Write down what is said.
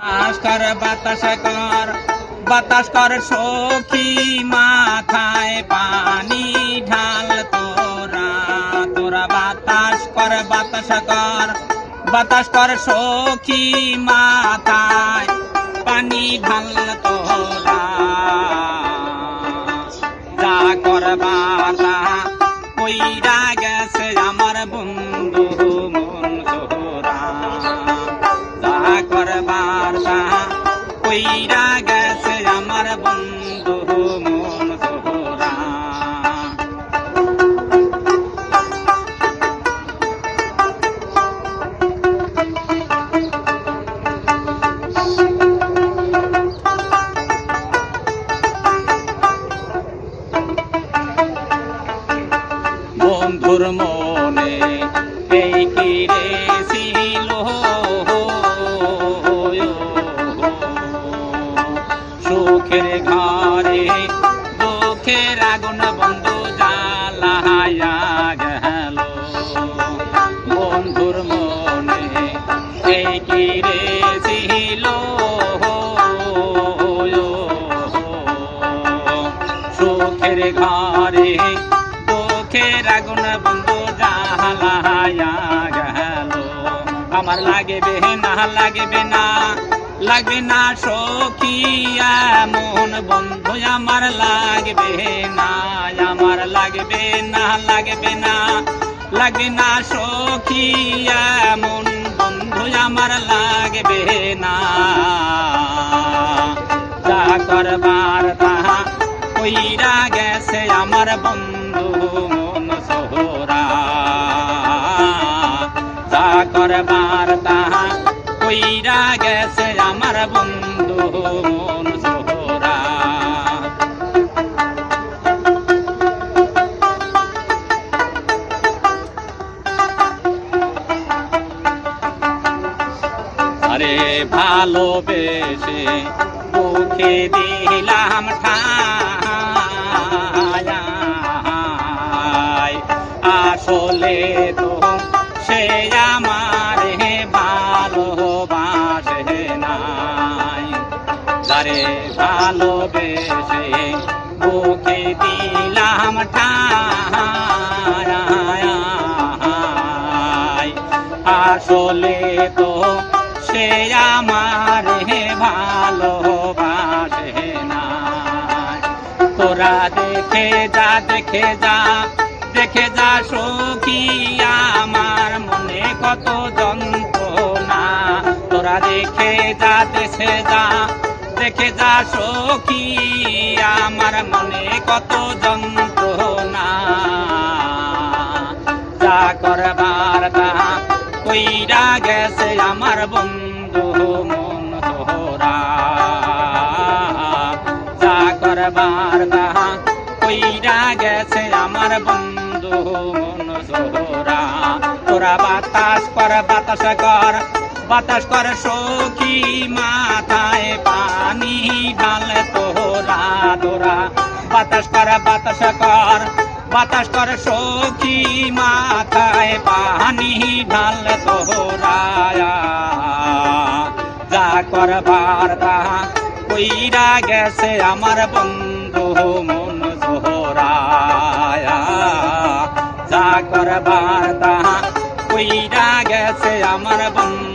বাতাস কর বাতাস কর বাতাস কর সখী, মাথায় পানি ঢাল তোরা তোরা বাতাস কর বাতাস কর বাতাস কর সখী, মাথায় পানি ঢাল তোরা। যা কর বাতা, কইরা গেছে আমার বন্ধু। কইরা গেছে আমার বন্ধু মন সোহরা বন্ধুর মনে সুখের ঘরে দুঃখের আগুন বন্ধু জ্বালায়া গেল। বন্ধুর মনে এই কি রে ছিল? সুখের ঘরে দুঃখের আগুন বন্ধু জ্বালায়া গেল। আমার লাগবে না লাগবে না লাগবে না সখী, এমন বন্ধু আমার লাগবে না, আমার লাগবে না লাগবে না। লাগবে না সখী, এমন বন্ধু আমার লাগবে না। যা করবার তাহা কইরা গেছে আমার বন্ধু মন সোহরা। যা করবার তাহা কইরা গেছে বন্ধু মন সোহরা। আরে ভালোবেসে মুখে দিলাম ঠায়। আসলে তো সে আমার যারে ভালোবেসে মুখে দিলাম আসলে তো সে আমার হে ভালোবাসে না। তোরা দেখে যা দেখে যা দেখে যা সখী, আমার মনে কত যন্ত্রণা। তোরা দেখে যা দেখে যা দেখে যা সখী, আমার মনে কত যন্ত্রণা। যা করবার তা কইরা গেছে আমার বন্ধু মন সোহরা যা করবার তা কইরা গেছে আমার বন্ধু মন সোহরা তোরা বাতাস কর বাতাস কর বাতাস কর সখী মাথায় পানি ঢাল তোরা তোরা। বাতাস কর বাতাস কর বাতাস কর সখী মাথায় পানি ঢাল তোরায়া যা করবার তা কইরা গেছে আমার বন্ধু মন সোহরায়া যা করবার তা কইরা গেছে আমার বন্ধু